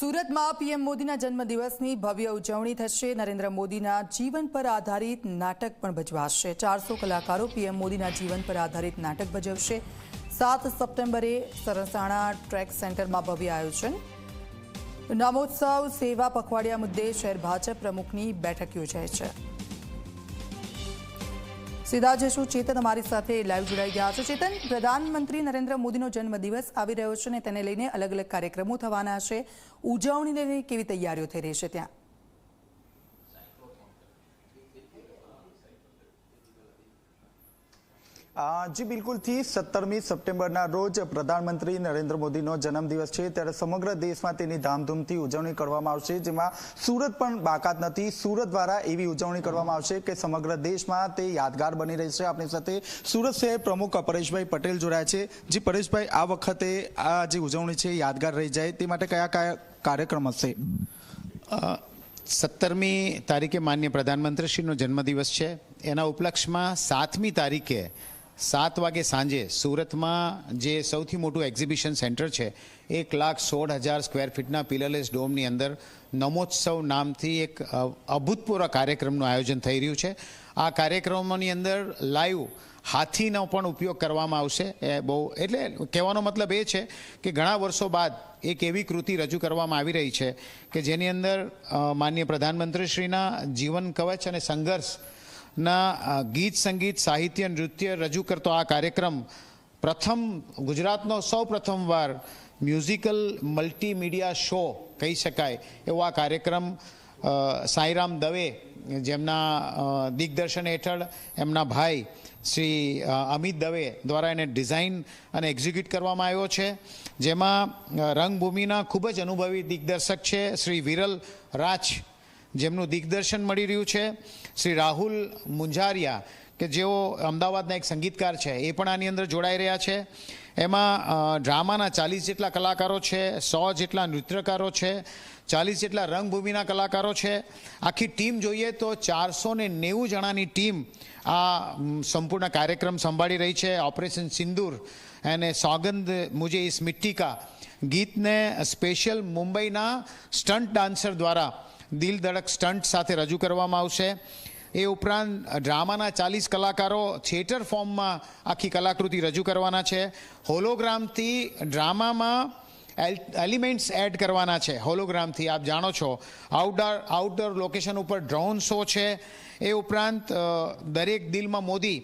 સુરતમાં પીએમ મોદીના જન્મદિવસની ભવ્ય ઉજવણી થશે. નરેન્દ્ર મોદીના જીવન પર આધારિત નાટક પણ ભજવાશે. ચારસો કલાકારો પીએમ મોદીના જીવન પર આધારિત નાટક ભજવશે. સાત સપ્ટેમ્બરે સરસાણા ટ્રેક સેન્ટરમાં ભવ્ય આયોજન. નામોત્સવ સેવા પખવાડિયા મુદ્દે શહેર ભાજપ પ્રમુખની બેઠક યોજાય છે. સીધા જશું ચેતન અમારી સાથે લાઈવ જોડાઈ ગયા છે. ચેતન, પ્રધાનમંત્રી નરેન્દ્ર મોદીનો જન્મદિવસ આવી રહ્યો છે અને તેને લઈને અલગ અલગ કાર્યક્રમો થવાના છે. ઉજવણીને લઈને કેવી તૈયારીઓ થઈ રહી છે ત્યાં? જી બિલકુલથી સત્તરમી સપ્ટેમ્બરના રોજ પ્રધાનમંત્રી નરેન્દ્ર મોદીનો જન્મદિવસ છે. ત્યારે સમગ્ર દેશમાં તેની ધામધૂમથી ઉજવણી કરવામાં આવશે, જેમાં સુરત પણ બાકાત નથી. સુરત દ્વારા એવી ઉજવણી કરવામાં આવશે કે સમગ્ર દેશમાં તે યાદગાર બની રહી છે આપણી સાથે સુરત શહેર પ્રમુખ પરેશભાઈ પટેલ જોડાયા છે. જી, પરેશભાઈ, આ વખતે આ જે ઉજવણી છે યાદગાર રહી જાય. તે માટે કયા કયા કાર્યક્રમ હશે? સત્તરમી તારીખે માન્ય પ્રધાનમંત્રીશ્રીનો જન્મદિવસ છે. એના ઉપલક્ષમાં સાતમી તારીખે સાત વાગે સાંજે સુરતમાં જે સૌથી મોટું એક્ઝિબિશન સેન્ટર છે, એક લાખ સોળ હજાર સ્ક્વેર ફીટના પિલરલેસ ડોમની અંદર નમોત્સવ નામથી એક અભૂતપૂર્વ કાર્યક્રમનું આયોજન થઈ રહ્યું છે. આ કાર્યક્રમોની અંદર લાઈવ હાથીનો પણ ઉપયોગ કરવામાં આવશે. એ બહુ, એટલે કહેવાનો મતલબ એ છે કે ઘણા વર્ષો બાદ એક એવી કૃતિ રજૂ કરવામાં આવી રહી છે કે જેની અંદર માનનીય પ્રધાનમંત્રીશ્રીના જીવન કવચ અને સંઘર્ષ ના ગીત, સંગીત, સાહિત્ય, નૃત્ય રજૂ કરતો આ કાર્યક્રમ પ્રથમ ગુજરાતનો સૌ પ્રથમવાર મ્યુઝિકલ મલ્ટીમીડિયા શો કહી શકાય એવો આ કાર્યક્રમ સાંઈરામ દવે, જેમના દિગ્દર્શન હેઠળ એમના ભાઈ શ્રી અમિત દવે દ્વારા એને ડિઝાઇન અને એક્ઝિક્યુટ કરવામાં આવ્યો છે. જેમાં રંગભૂમિના ખૂબ જ અનુભવી દિગ્દર્શક છે શ્રી વિરલ રાજ. જેમનું દિગ્દર્શન મળી રહ્યું છે. શ્રી રાહુલ મુંજારિયા, કે જેઓ અમદાવાદના એક સંગીતકાર છે, એ પણ આની અંદર જોડાઈ રહ્યા છે. એમાં ડ્રામાના ચાલીસ જેટલા કલાકારો છે, સો જેટલા નૃત્યકારો છે, ચાલીસ જેટલા રંગભૂમિના કલાકારો છે. આખી ટીમ જોઈએ તો ચારસો ને નેવું જણાની ટીમ આ સંપૂર્ણ કાર્યક્રમ સંભાળી રહી છે. ઓપરેશન સિંદૂર અને સોગંદ મુજે ઇસ મિટ્ટી ગીતને સ્પેશિયલ મુંબઈના સ્ટન્ટ ડાન્સર દ્વારા દિલ ધડક સ્ટન્ટ સાથે રજૂ કરવામાં આવશે. એ ઉપરાંત ડ્રામાના ચાલીસ કલાકારો થિયેટર ફોર્મમાં આખી કલાકૃતિ રજૂ કરવાના છે. હોલોગ્રામથી ડ્રામામાં એલિમેન્ટ્સ એડ કરવાના છે. હોલોગ્રામથી આપ જાણો છો, આઉટડોર આઉટડોર લોકેશન ઉપર ડ્રોન શો છે. એ ઉપરાંત દરેક દિલમાં મોદી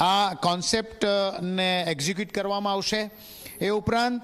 આ કોન્સેપ્ટને એક્ઝિક્યુટ કરવામાં આવશે. એ ઉપરાંત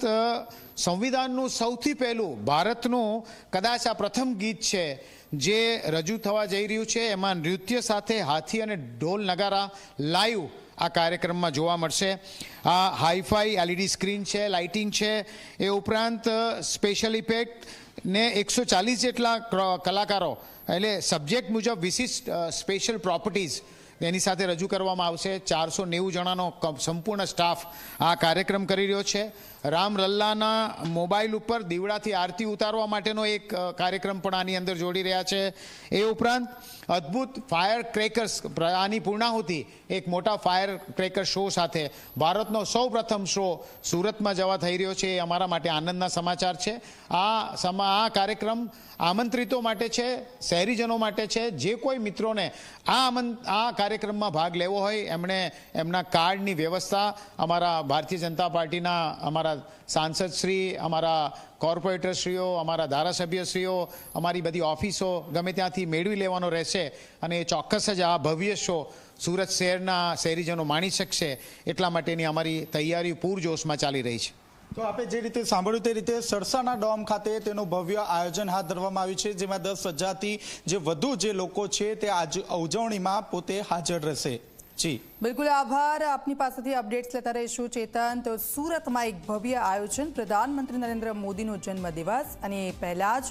સંવિધાનનું સૌથી પહેલું, ભારતનું કદાચ આ પ્રથમ ગીત છે, જે રજૂ થવા જઈ રહ્યું છે, એમાં નૃત્ય સાથે હાથી અને ઢોલ નગારા લાઈવ આ કાર્યક્રમમાં જોવા મળશે. આ હાઈફાઈ એલઈડી સ્ક્રીન છે, લાઇટિંગ છે, એ ઉપરાંત સ્પેશિયલ ઇફેક્ટ ને એકસો ચાલીસ જેટલા ક્ર- કલાકારો, એટલે સબ્જેક્ટ મુજબ વિશિષ્ટ સ્પેશિયલ પ્રોપર્ટીઝ એની સાથે રજૂ કરવામાં આવશે. ચારસો નેવું જણાનો સંપૂર્ણ સ્ટાફ આ કાર્યક્રમ કરી રહ્યો છે. રામ લલ્લાના મોબાઈલ ઉપર દીવડાથી આરતી ઉતારવા માટેનો એક કાર્યક્રમ પણ આની અંદર જોડી રહ્યા છે. એ ઉપરાંત અદ્ભુત ફાયર ક્રેકર્સ આની પૂર્ણાહુતિ, એક મોટા ફાયર ક્રેકર શો સાથે ભારતનો સૌ પ્રથમ શો સુરતમાં જવા થઈ રહ્યો છે. એ અમારા માટે આનંદના સમાચાર છે. આ સમા, આ કાર્યક્રમ આમંત્રિતો માટે છે, શહેરીજનો માટે છે. જે કોઈ મિત્રોને આ આમંત, આ કાર્યક્રમમાં ભાગ લેવો હોય, એમણે એમના કાર્ડની વ્યવસ્થા અમારા ભારતીય જનતા પાર્ટીના અમારા સાંસદશ્રી, અમારા કોર્પોરેટરશ્રીઓ, અમારા ધારાસભ્યશ્રીઓ, અમારી બધી ઓફિસો ગમે ત્યાંથી મેળવી લેવાનો રહેશે અને એ ચોક્કસ જ આ ભવ્ય શો સુરત શહેરના શહેરીજનો માણી શકશે એટલા માટેની અમારી તૈયારી પૂરજોશમાં ચાલી રહી છે. તો આપણે જે રીતે સાંભળ્યું તે રીતે સરસાના ડોમ ખાતે તેનું ભવ્ય આયોજન હાથ ધરવામાં આવ્યું છે, જેમાં દસ હજારથી જે વધુ જે લોકો છે તે આજ ઉજવણીમાં પોતે હાજર રહેશે. જી. બિલકુલ આભાર. આપની પાસેથી અપડેટ્સ લેતા રહીશું. ચેતન, તો સુરતમાં એક ભવ્ય આયોજન, પ્રધાનમંત્રી નરેન્દ્ર મોદીનો જન્મદિવસ, અને પહેલા જ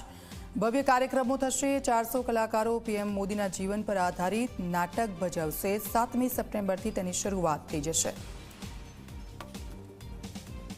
ભવ્ય કાર્યક્રમો થશે. ચારસો કલાકારો પીએમ મોદીના જીવન પર આધારિત નાટક ભજવશે. સાતમી સપ્ટેમ્બરથી તેની શરૂઆત થઈ જશે.